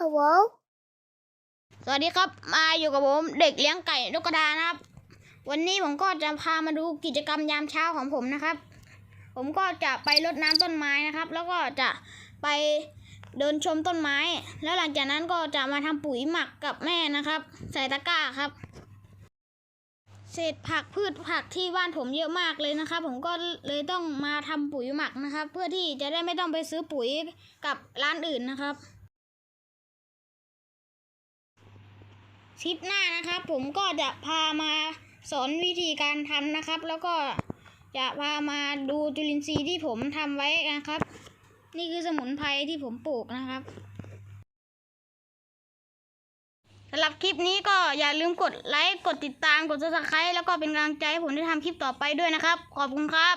ฮัลโหลสวัสดีครับ มาอยู่กับผมเด็กเลี้ยงไก่นกกระดานะครับ วันนี้ผมก็จะพามาดูกิจกรรมยามเช้าของผมนะครับ ผมก็จะไปรดน้ำต้นไม้นะครับ แล้วก็จะไปเดินชมต้นไม้ แล้วหลังจากนั้นก็จะมาทำปุ๋ยหมักกับแม่นะครับ ใส่ตะกร้าครับ เศษผักพืชผักที่บ้านผมเยอะมากเลยนะครับ ผมก็เลยต้องมาทำปุ๋ยหมักนะครับ เพื่อที่จะได้ไม่ต้องไปซื้อปุ๋ยกับร้านอื่นนะครับ คลิปหน้านะครับ ผมก็จะพามาสอนวิธีการทำนะครับ แล้วก็จะพามาดูจุลินทรีย์ที่ผมทำไว้นะครับ นี่คือสมุนไพรที่ผมปลูกนะครับสำหรับคลิปนี้ก็อย่าลืมกดไลค์ กดติดตาม กด subscribe แล้วก็เป็นกำลังใจให้ผมได้ทำคลิปต่อไปด้วยนะครับ ขอบคุณครับ